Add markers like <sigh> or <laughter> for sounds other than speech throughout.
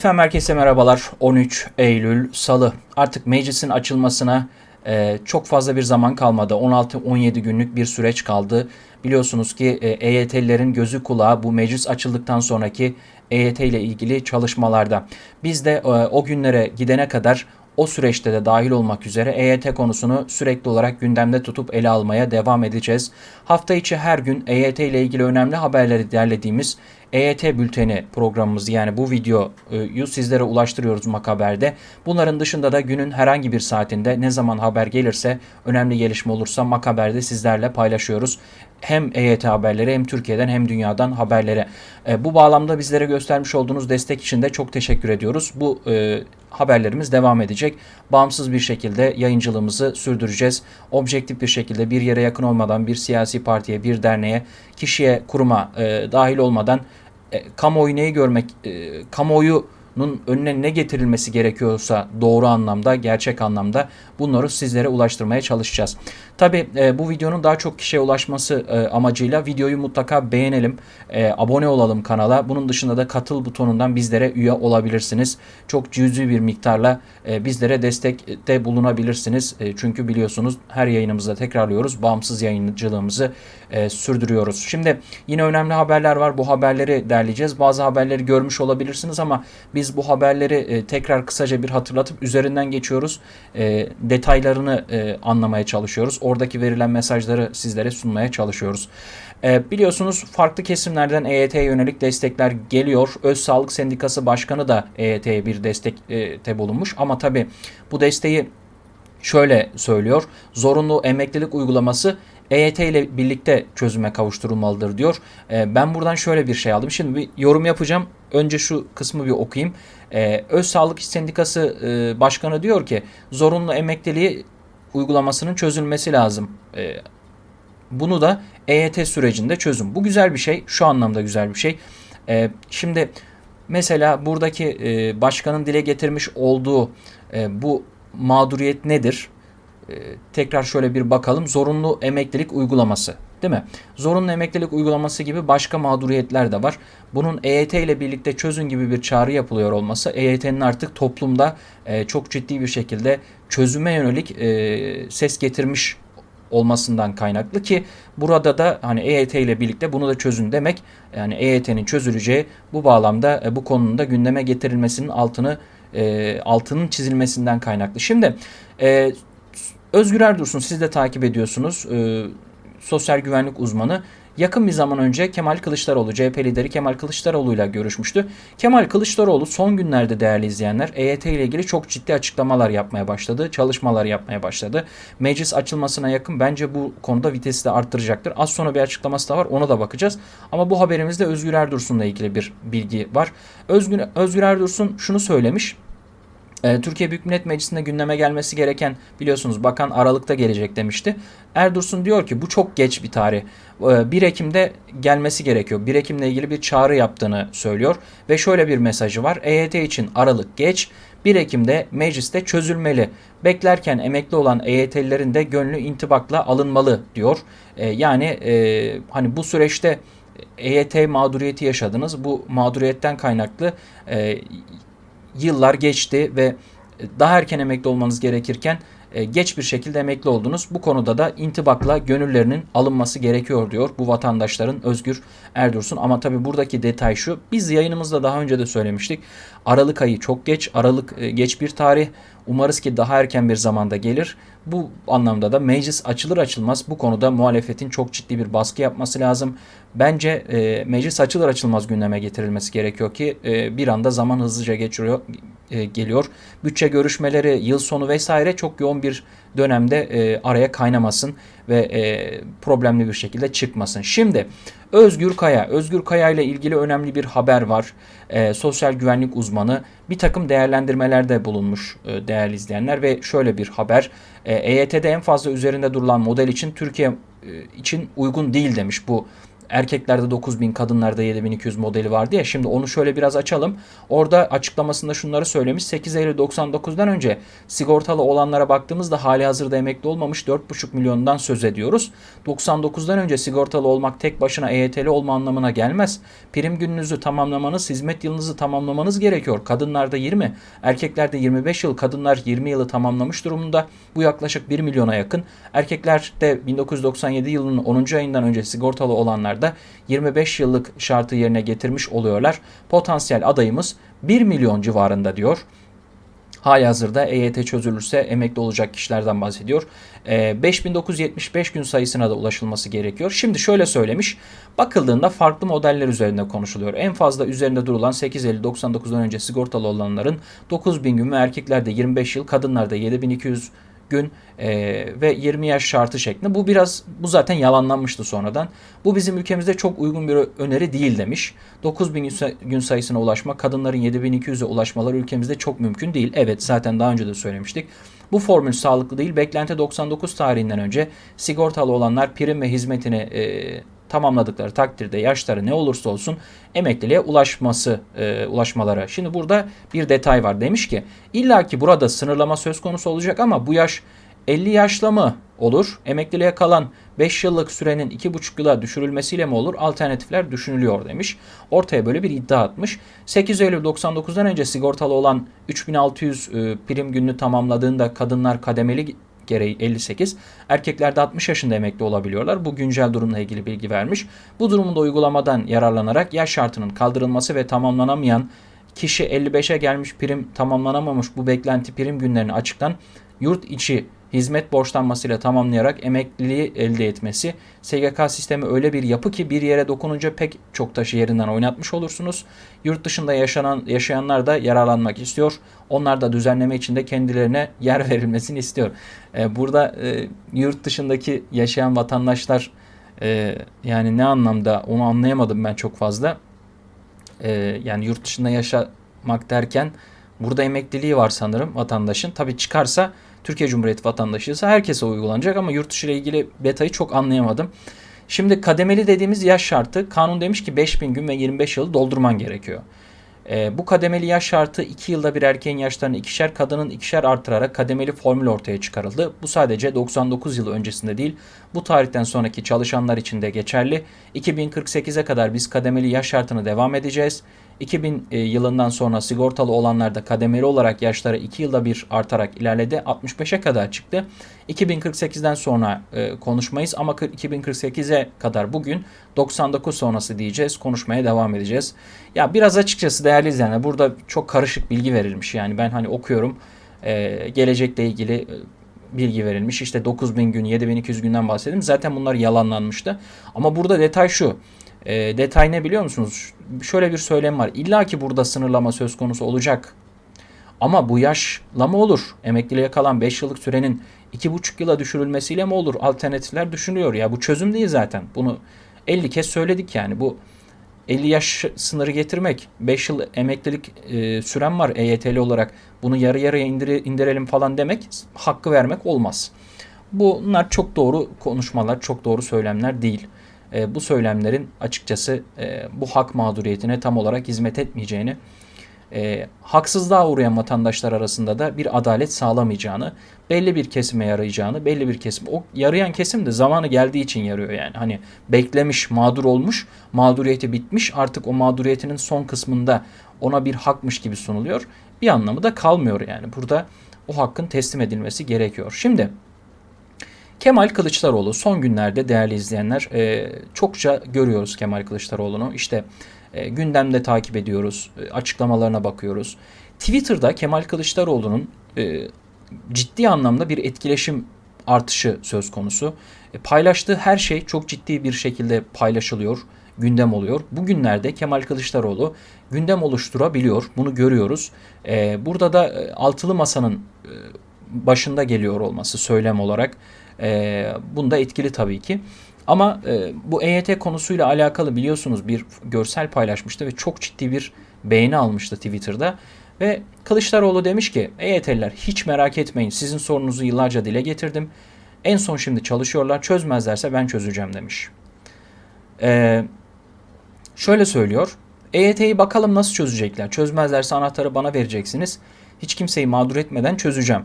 Efendim herkese merhabalar. 13 Eylül Salı. Artık meclisin açılmasına e, çok fazla bir zaman kalmadı. 16-17 günlük bir süreç kaldı. Biliyorsunuz ki e, EYT'lilerin gözü kulağı bu meclis açıldıktan sonraki EYT ile ilgili çalışmalarda. Biz de e, o günlere gidene kadar o süreçte de dahil olmak üzere EYT konusunu sürekli olarak gündemde tutup ele almaya devam edeceğiz. Hafta içi her gün EYT ile ilgili önemli haberleri derlediğimiz EYT bülteni programımız yani bu videoyu sizlere ulaştırıyoruz Makaber'de. Bunların dışında da günün herhangi bir saatinde ne zaman haber gelirse önemli gelişme olursa Makaber'de sizlerle paylaşıyoruz. Hem EYT haberleri hem Türkiye'den hem dünyadan haberleri. E, bu bağlamda bizlere göstermiş olduğunuz destek için de çok teşekkür ediyoruz. Bu e, haberlerimiz devam edecek. Bağımsız bir şekilde yayıncılığımızı sürdüreceğiz. Objektif bir şekilde bir yere yakın olmadan bir siyasi partiye, bir derneğe, kişiye, kuruma e, dahil olmadan e, kamuoyu neyi görmek, e, kamuoyunun önüne ne getirilmesi gerekiyorsa doğru anlamda, gerçek anlamda bunları sizlere ulaştırmaya çalışacağız. Tabi e, bu videonun daha çok kişiye ulaşması e, amacıyla videoyu mutlaka beğenelim, e, abone olalım kanala. Bunun dışında da katıl butonundan bizlere üye olabilirsiniz. Çok cüzi bir miktarla e, bizlere destekte bulunabilirsiniz. E, çünkü biliyorsunuz her yayınımızda tekrarlıyoruz. Bağımsız yayıncılığımızı e, sürdürüyoruz. Şimdi yine önemli haberler var. Bu haberleri derleyeceğiz. Bazı haberleri görmüş olabilirsiniz ama biz bu haberleri e, tekrar kısaca bir hatırlatıp üzerinden geçiyoruz. E, detaylarını e, anlamaya çalışıyoruz. Oradaki verilen mesajları sizlere sunmaya çalışıyoruz. E, biliyorsunuz farklı kesimlerden EYT'ye yönelik destekler geliyor. Öz Sağlık Sendikası Başkanı da EYT'ye bir destekte bulunmuş. Ama tabi bu desteği şöyle söylüyor. Zorunlu emeklilik uygulaması EYT ile birlikte çözüme kavuşturulmalıdır diyor. E, ben buradan şöyle bir şey aldım. Şimdi bir yorum yapacağım. Önce şu kısmı bir okuyayım. E, Öz Sağlık İş Sendikası e, Başkanı diyor ki zorunlu emekliliği uygulamasının çözülmesi lazım. E, bunu da EYT sürecinde çözüm. Bu güzel bir şey. Şu anlamda güzel bir şey. E, şimdi mesela buradaki e, başkanın dile getirmiş olduğu e, bu mağduriyet nedir? E, tekrar şöyle bir bakalım. Zorunlu emeklilik uygulaması. Değil mi? Zorunlu emeklilik uygulaması gibi başka mağduriyetler de var. Bunun EYT ile birlikte çözün gibi bir çağrı yapılıyor olması EYT'nin artık toplumda e, çok ciddi bir şekilde çözüme yönelik e, ses getirmiş olmasından kaynaklı ki burada da hani EYT ile birlikte bunu da çözün demek yani EYT'nin çözüleceği bu bağlamda e, bu konunun da gündeme getirilmesinin altını e, altının çizilmesinden kaynaklı. Şimdi e, Özgür Erdursun siz de takip ediyorsunuz. E, sosyal güvenlik uzmanı yakın bir zaman önce Kemal Kılıçdaroğlu, CHP lideri Kemal Kılıçdaroğlu ile görüşmüştü. Kemal Kılıçdaroğlu son günlerde değerli izleyenler EYT ile ilgili çok ciddi açıklamalar yapmaya başladı, çalışmalar yapmaya başladı. Meclis açılmasına yakın bence bu konuda vitesi de arttıracaktır. Az sonra bir açıklaması da var ona da bakacağız. Ama bu haberimizde Özgür Erdursun'la ilgili bir bilgi var. Özgür, Özgür Erdursun şunu söylemiş. Ee, Türkiye Büyük Millet Meclisi'nde gündeme gelmesi gereken biliyorsunuz bakan Aralık'ta gelecek demişti. Erdursun diyor ki bu çok geç bir tarih. 1 ee, Ekim'de gelmesi gerekiyor. 1 Ekim'le ilgili bir çağrı yaptığını söylüyor ve şöyle bir mesajı var. EYT için Aralık geç. 1 Ekim'de mecliste çözülmeli. Beklerken emekli olan EYT'lilerin de gönlü intibakla alınmalı diyor. Ee, yani e, hani bu süreçte EYT mağduriyeti yaşadınız. Bu mağduriyetten kaynaklı e, yıllar geçti ve daha erken emekli olmanız gerekirken e, geç bir şekilde emekli oldunuz. Bu konuda da intibakla gönüllerinin alınması gerekiyor diyor bu vatandaşların Özgür Erdursun. Ama tabi buradaki detay şu. Biz yayınımızda daha önce de söylemiştik. Aralık ayı çok geç. Aralık e, geç bir tarih. Umarız ki daha erken bir zamanda gelir. Bu anlamda da meclis açılır açılmaz bu konuda muhalefetin çok ciddi bir baskı yapması lazım. Bence e, meclis açılır açılmaz gündeme getirilmesi gerekiyor ki e, bir anda zaman hızlıca geçiyor e, geliyor. Bütçe görüşmeleri, yıl sonu vesaire çok yoğun bir dönemde e, araya kaynamasın ve e, problemli bir şekilde çıkmasın. Şimdi Özgür Kaya, Özgür Kaya ile ilgili önemli bir haber var. Sosyal güvenlik uzmanı bir takım değerlendirmelerde bulunmuş e, değerli izleyenler ve şöyle bir haber. E, EYT'de en fazla üzerinde durulan model için Türkiye için uygun değil demiş bu erkeklerde 9000 kadınlarda 7200 modeli vardı ya şimdi onu şöyle biraz açalım. Orada açıklamasında şunları söylemiş. 8 Eylül 99'dan önce sigortalı olanlara baktığımızda hali hazırda emekli olmamış 4,5 milyondan söz ediyoruz. 99'dan önce sigortalı olmak tek başına EYT'li olma anlamına gelmez. Prim gününüzü tamamlamanız, hizmet yılınızı tamamlamanız gerekiyor. Kadınlarda 20, erkeklerde 25 yıl, kadınlar 20 yılı tamamlamış durumunda. Bu yaklaşık 1 milyona yakın. Erkeklerde 1997 yılının 10. ayından önce sigortalı olanlar da 25 yıllık şartı yerine getirmiş oluyorlar. Potansiyel adayımız 1 milyon civarında diyor. Hali hazırda EYT çözülürse emekli olacak kişilerden bahsediyor. E, 5975 gün sayısına da ulaşılması gerekiyor. Şimdi şöyle söylemiş. Bakıldığında farklı modeller üzerinde konuşuluyor. En fazla üzerinde durulan 850-99'dan önce sigortalı olanların 9000 gün ve erkeklerde 25 yıl, kadınlarda 7200 gün e, ve 20 yaş şartı şeklinde. Bu biraz bu zaten yalanlanmıştı sonradan. Bu bizim ülkemizde çok uygun bir öneri değil demiş. 9000 gün sayısına ulaşma, kadınların 7200'e ulaşmaları ülkemizde çok mümkün değil. Evet zaten daha önce de söylemiştik. Bu formül sağlıklı değil. Beklenti 99 tarihinden önce sigortalı olanlar prim ve hizmetini e, tamamladıkları takdirde yaşları ne olursa olsun emekliliğe ulaşması e, ulaşmaları. Şimdi burada bir detay var. Demiş ki illaki burada sınırlama söz konusu olacak ama bu yaş 50 yaşla mı olur? Emekliliğe kalan 5 yıllık sürenin 2,5 yıla düşürülmesiyle mi olur? Alternatifler düşünülüyor demiş. Ortaya böyle bir iddia atmış. 8 Eylül 99'dan önce sigortalı olan 3600 e, prim gününü tamamladığında kadınlar kademeli gereği 58. Erkeklerde 60 yaşında emekli olabiliyorlar. Bu güncel durumla ilgili bilgi vermiş. Bu durumunda uygulamadan yararlanarak yaş şartının kaldırılması ve tamamlanamayan kişi 55'e gelmiş prim tamamlanamamış bu beklenti prim günlerini açıktan yurt içi hizmet borçlanmasıyla tamamlayarak emekliliği elde etmesi. SGK sistemi öyle bir yapı ki bir yere dokununca pek çok taşı yerinden oynatmış olursunuz. Yurt dışında yaşanan yaşayanlar da yararlanmak istiyor. Onlar da düzenleme içinde kendilerine yer <laughs> verilmesini istiyor. Ee, burada e, yurt dışındaki yaşayan vatandaşlar e, yani ne anlamda onu anlayamadım ben çok fazla. E, yani yurt dışında yaşamak derken burada emekliliği var sanırım vatandaşın. Tabii çıkarsa Türkiye Cumhuriyeti vatandaşıysa herkese uygulanacak ama yurt dışı ile ilgili detayı çok anlayamadım. Şimdi kademeli dediğimiz yaş şartı kanun demiş ki 5000 gün ve 25 yılı doldurman gerekiyor. E, bu kademeli yaş şartı 2 yılda bir erkeğin yaşlarını ikişer kadının ikişer artırarak kademeli formül ortaya çıkarıldı. Bu sadece 99 yıl öncesinde değil bu tarihten sonraki çalışanlar için de geçerli. 2048'e kadar biz kademeli yaş şartını devam edeceğiz. 2000 e, yılından sonra sigortalı olanlar da kademeli olarak yaşları 2 yılda bir artarak ilerledi. 65'e kadar çıktı. 2048'den sonra e, konuşmayız ama 2048'e kadar bugün 99 sonrası diyeceğiz. Konuşmaya devam edeceğiz. Ya biraz açıkçası değerli izleyenler burada çok karışık bilgi verilmiş. Yani ben hani okuyorum e, gelecekle ilgili bilgi verilmiş. İşte 9000 gün, 7200 günden bahsedelim. Zaten bunlar yalanlanmıştı. Ama burada detay şu. E, detay ne biliyor musunuz? Şöyle bir söylem var. İlla ki burada sınırlama söz konusu olacak. Ama bu yaşla mı olur? Emekliliğe kalan 5 yıllık sürenin 2,5 yıla düşürülmesiyle mi olur? Alternatifler düşünülüyor. Ya bu çözüm değil zaten. Bunu 50 kez söyledik yani. Bu 50 yaş sınırı getirmek, 5 yıl emeklilik e, süren var EYT'li olarak. Bunu yarı yarıya indire, indirelim falan demek, hakkı vermek olmaz. Bunlar çok doğru konuşmalar, çok doğru söylemler değil e, bu söylemlerin açıkçası e, bu hak mağduriyetine tam olarak hizmet etmeyeceğini, e, haksızlığa uğrayan vatandaşlar arasında da bir adalet sağlamayacağını, belli bir kesime yarayacağını, belli bir kesim, o yarayan kesim de zamanı geldiği için yarıyor yani. Hani beklemiş, mağdur olmuş, mağduriyeti bitmiş, artık o mağduriyetinin son kısmında ona bir hakmış gibi sunuluyor. Bir anlamı da kalmıyor yani. Burada o hakkın teslim edilmesi gerekiyor. Şimdi Kemal Kılıçdaroğlu son günlerde değerli izleyenler e, çokça görüyoruz Kemal Kılıçdaroğlu'nu. İşte e, gündemde takip ediyoruz, e, açıklamalarına bakıyoruz. Twitter'da Kemal Kılıçdaroğlu'nun e, ciddi anlamda bir etkileşim artışı söz konusu. E, paylaştığı her şey çok ciddi bir şekilde paylaşılıyor, gündem oluyor. Bugünlerde Kemal Kılıçdaroğlu gündem oluşturabiliyor. Bunu görüyoruz. E, burada da e, altılı masanın e, başında geliyor olması söylem olarak. E, bunda etkili tabii ki. Ama e, bu EYT konusuyla alakalı biliyorsunuz bir görsel paylaşmıştı ve çok ciddi bir beğeni almıştı Twitter'da. Ve Kılıçdaroğlu demiş ki EYT'liler hiç merak etmeyin sizin sorunuzu yıllarca dile getirdim. En son şimdi çalışıyorlar çözmezlerse ben çözeceğim demiş. Ee, şöyle söylüyor. EYT'yi bakalım nasıl çözecekler. Çözmezlerse anahtarı bana vereceksiniz. Hiç kimseyi mağdur etmeden çözeceğim.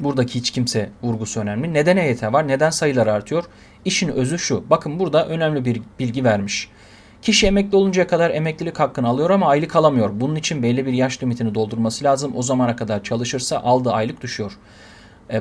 Buradaki hiç kimse vurgusu önemli. Neden EYT var? Neden sayılar artıyor? İşin özü şu. Bakın burada önemli bir bilgi vermiş. Kişi emekli oluncaya kadar emeklilik hakkını alıyor ama aylık alamıyor. Bunun için belli bir yaş limitini doldurması lazım. O zamana kadar çalışırsa aldığı aylık düşüyor. E,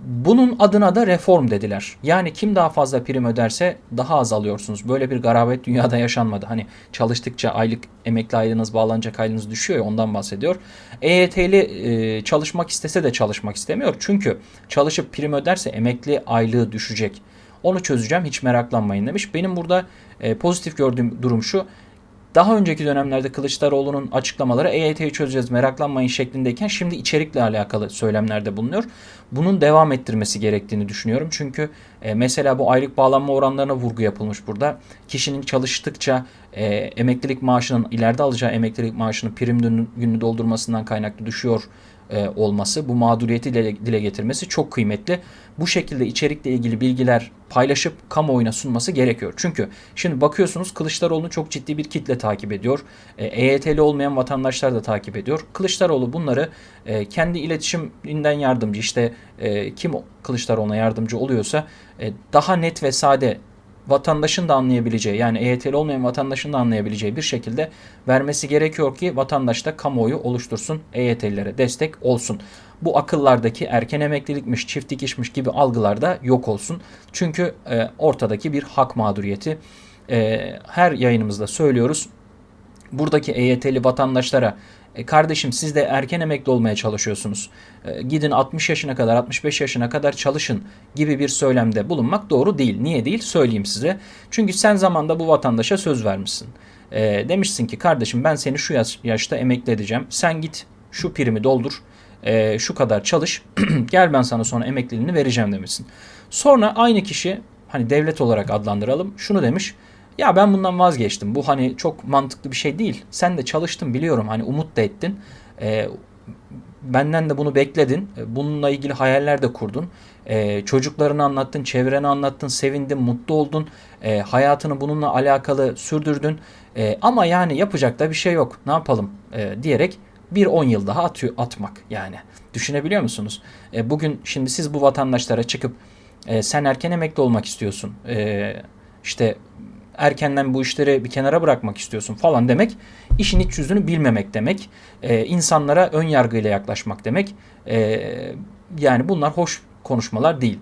bunun adına da reform dediler. Yani kim daha fazla prim öderse daha az alıyorsunuz. Böyle bir garabet dünyada yaşanmadı. Hani çalıştıkça aylık emekli aylığınız bağlanacak aylığınız düşüyor ya ondan bahsediyor. EYT'li e, çalışmak istese de çalışmak istemiyor. Çünkü çalışıp prim öderse emekli aylığı düşecek. Onu çözeceğim hiç meraklanmayın demiş. Benim burada e, pozitif gördüğüm durum şu. Daha önceki dönemlerde Kılıçdaroğlu'nun açıklamaları EYT'yi çözeceğiz meraklanmayın şeklindeyken şimdi içerikle alakalı söylemlerde bulunuyor. Bunun devam ettirmesi gerektiğini düşünüyorum. Çünkü e, mesela bu aylık bağlanma oranlarına vurgu yapılmış burada. Kişinin çalıştıkça e, emeklilik maaşının ileride alacağı emeklilik maaşının prim gününü doldurmasından kaynaklı düşüyor e, olması, bu mağduriyeti dile, dile getirmesi çok kıymetli. Bu şekilde içerikle ilgili bilgiler paylaşıp kamuoyuna sunması gerekiyor. Çünkü şimdi bakıyorsunuz Kılıçdaroğlu'nu çok ciddi bir kitle takip ediyor. E, EYT'li olmayan vatandaşlar da takip ediyor. Kılıçdaroğlu bunları e, kendi iletişiminden yardımcı işte e, kim Kılıçdaroğlu'na yardımcı oluyorsa e, daha net ve sade vatandaşın da anlayabileceği yani EYT'li olmayan vatandaşın da anlayabileceği bir şekilde vermesi gerekiyor ki vatandaş da kamuoyu oluştursun EYT'lilere destek olsun. Bu akıllardaki erken emeklilikmiş, çift dikişmiş gibi algılar da yok olsun. Çünkü e, ortadaki bir hak mağduriyeti. E, her yayınımızda söylüyoruz. Buradaki EYT'li vatandaşlara e kardeşim siz de erken emekli olmaya çalışıyorsunuz. E, gidin 60 yaşına kadar 65 yaşına kadar çalışın gibi bir söylemde bulunmak doğru değil. Niye değil söyleyeyim size. Çünkü sen zamanda bu vatandaşa söz vermişsin. E, demişsin ki kardeşim ben seni şu yaş, yaşta emekli edeceğim. Sen git şu primi doldur. E, şu kadar çalış. <clears throat> Gel ben sana sonra emekliliğini vereceğim demişsin. Sonra aynı kişi hani devlet olarak adlandıralım şunu demiş. Ya ben bundan vazgeçtim. Bu hani çok mantıklı bir şey değil. Sen de çalıştın biliyorum. Hani umut da ettin. Ee, benden de bunu bekledin. Ee, bununla ilgili hayaller de kurdun. Ee, çocuklarını anlattın, çevreni anlattın, sevindin, mutlu oldun. Ee, hayatını bununla alakalı sürdürdün. Ee, ama yani yapacak da bir şey yok. Ne yapalım ee, diyerek bir 10 yıl daha atıyor, atmak yani. Düşünebiliyor musunuz? Ee, bugün şimdi siz bu vatandaşlara çıkıp e, sen erken emekli olmak istiyorsun. E, işte erkenden bu işleri bir kenara bırakmak istiyorsun falan demek işin iç yüzünü bilmemek demek. E, insanlara ön yargıyla yaklaşmak demek. E, yani bunlar hoş konuşmalar değil.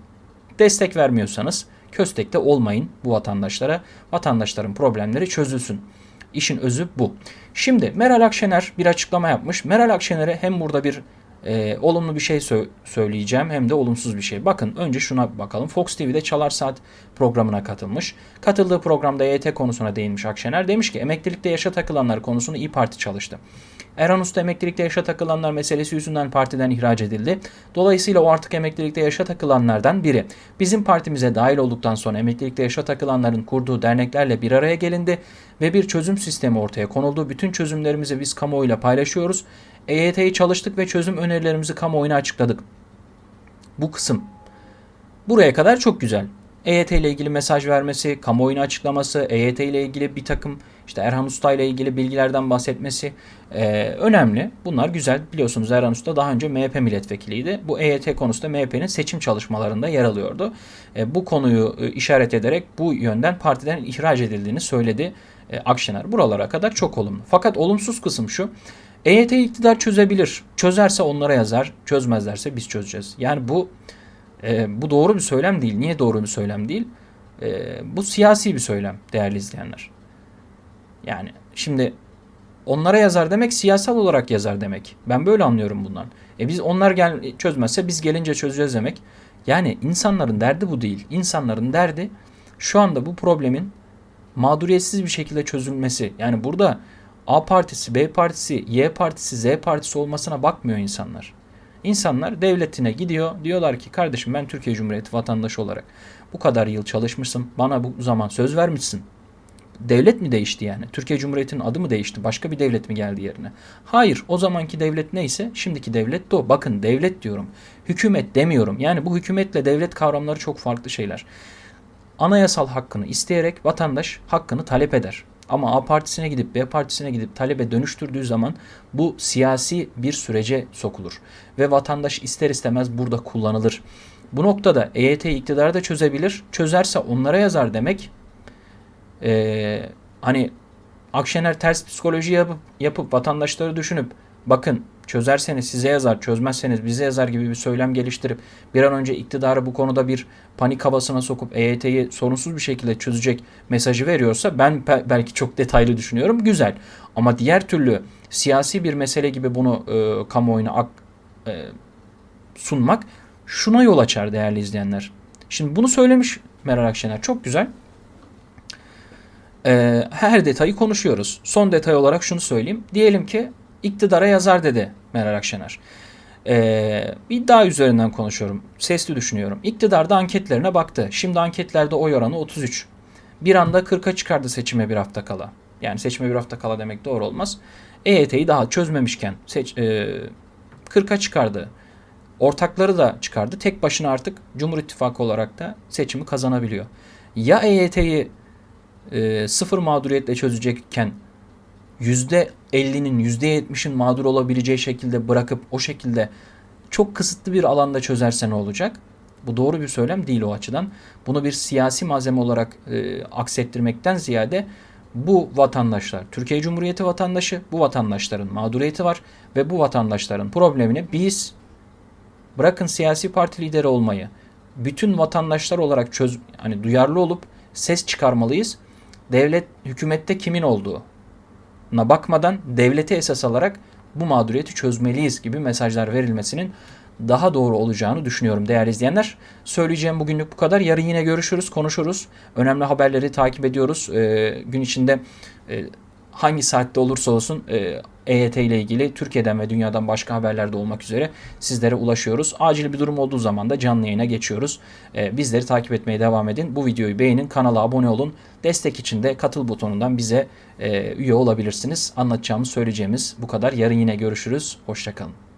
Destek vermiyorsanız köstekte olmayın bu vatandaşlara. Vatandaşların problemleri çözülsün. İşin özü bu. Şimdi Meral Akşener bir açıklama yapmış. Meral Akşener'e hem burada bir e, olumlu bir şey sö- söyleyeceğim hem de olumsuz bir şey. Bakın önce şuna bakalım. Fox TV'de Çalar Saat programına katılmış. Katıldığı programda EYT konusuna değinmiş Akşener. Demiş ki emeklilikte yaşa takılanlar konusunu İyi Parti çalıştı. Erhan Usta emeklilikte yaşa takılanlar meselesi yüzünden partiden ihraç edildi. Dolayısıyla o artık emeklilikte yaşa takılanlardan biri. Bizim partimize dahil olduktan sonra emeklilikte yaşa takılanların kurduğu derneklerle bir araya gelindi ve bir çözüm sistemi ortaya konuldu. Bütün çözümlerimizi biz kamuoyuyla paylaşıyoruz. EYT'yi çalıştık ve çözüm önerilerimizi kamuoyuna açıkladık. Bu kısım. Buraya kadar çok güzel. EYT ile ilgili mesaj vermesi, kamuoyuna açıklaması, EYT ile ilgili bir takım işte Erhan Usta ile ilgili bilgilerden bahsetmesi e, önemli. Bunlar güzel. Biliyorsunuz Erhan Usta daha önce MHP milletvekiliydi. Bu EYT konusunda MHP'nin seçim çalışmalarında yer alıyordu. E, bu konuyu e, işaret ederek bu yönden partiden ihraç edildiğini söyledi e, Akşener. Buralara kadar çok olumlu. Fakat olumsuz kısım şu. EYT iktidar çözebilir. Çözerse onlara yazar. Çözmezlerse biz çözeceğiz. Yani bu e, bu doğru bir söylem değil. Niye doğru bir söylem değil? E, bu siyasi bir söylem değerli izleyenler. Yani şimdi onlara yazar demek siyasal olarak yazar demek. Ben böyle anlıyorum bundan. E biz onlar gel çözmezse biz gelince çözeceğiz demek. Yani insanların derdi bu değil. İnsanların derdi şu anda bu problemin mağduriyetsiz bir şekilde çözülmesi. Yani burada A partisi, B partisi, Y partisi, Z partisi olmasına bakmıyor insanlar. İnsanlar devletine gidiyor. Diyorlar ki kardeşim ben Türkiye Cumhuriyeti vatandaşı olarak bu kadar yıl çalışmışsın. Bana bu zaman söz vermişsin. Devlet mi değişti yani? Türkiye Cumhuriyeti'nin adı mı değişti? Başka bir devlet mi geldi yerine? Hayır. O zamanki devlet neyse şimdiki devlet de o. Bakın devlet diyorum. Hükümet demiyorum. Yani bu hükümetle devlet kavramları çok farklı şeyler. anayasal hakkını isteyerek vatandaş hakkını talep eder. Ama A partisine gidip B partisine gidip talebe dönüştürdüğü zaman bu siyasi bir sürece sokulur. Ve vatandaş ister istemez burada kullanılır. Bu noktada EYT iktidarı da çözebilir. Çözerse onlara yazar demek. Ee, hani Akşener ters psikoloji yapıp, yapıp vatandaşları düşünüp bakın çözerseniz size yazar, çözmezseniz bize yazar gibi bir söylem geliştirip bir an önce iktidarı bu konuda bir panik havasına sokup EYT'yi sorunsuz bir şekilde çözecek mesajı veriyorsa ben belki çok detaylı düşünüyorum. Güzel. Ama diğer türlü siyasi bir mesele gibi bunu e, kamuoyuna ak, e, sunmak şuna yol açar değerli izleyenler. Şimdi bunu söylemiş Meral Akşener. Çok güzel. Ee, her detayı konuşuyoruz. Son detay olarak şunu söyleyeyim. Diyelim ki iktidara yazar dedi Meral Akşener. Ee, daha üzerinden konuşuyorum. Sesli düşünüyorum. İktidarda anketlerine baktı. Şimdi anketlerde oy oranı 33. Bir anda 40'a çıkardı seçime bir hafta kala. Yani seçime bir hafta kala demek doğru olmaz. EYT'yi daha çözmemişken seç, e, 40'a çıkardı. Ortakları da çıkardı. Tek başına artık Cumhur İttifakı olarak da seçimi kazanabiliyor. Ya EYT'yi e, sıfır mağduriyetle çözecekken %50'nin %70'in mağdur olabileceği şekilde bırakıp o şekilde çok kısıtlı bir alanda çözerse ne olacak? Bu doğru bir söylem değil o açıdan. Bunu bir siyasi malzeme olarak e, aksettirmekten ziyade bu vatandaşlar, Türkiye Cumhuriyeti vatandaşı, bu vatandaşların mağduriyeti var ve bu vatandaşların problemini biz bırakın siyasi parti lideri olmayı, bütün vatandaşlar olarak çöz hani duyarlı olup ses çıkarmalıyız. Devlet hükümette kimin olduğu na bakmadan devleti esas alarak bu mağduriyeti çözmeliyiz gibi mesajlar verilmesinin daha doğru olacağını düşünüyorum değerli izleyenler. Söyleyeceğim bugünlük bu kadar. Yarın yine görüşürüz, konuşuruz. Önemli haberleri takip ediyoruz. Ee, gün içinde e, hangi saatte olursa olsun e, EYT ile ilgili Türkiye'den ve dünyadan başka haberlerde olmak üzere sizlere ulaşıyoruz. Acil bir durum olduğu zaman da canlı yayına geçiyoruz. E, bizleri takip etmeye devam edin. Bu videoyu beğenin, kanala abone olun. Destek için de katıl butonundan bize e, üye olabilirsiniz. Anlatacağımız, söyleyeceğimiz bu kadar. Yarın yine görüşürüz. Hoşçakalın.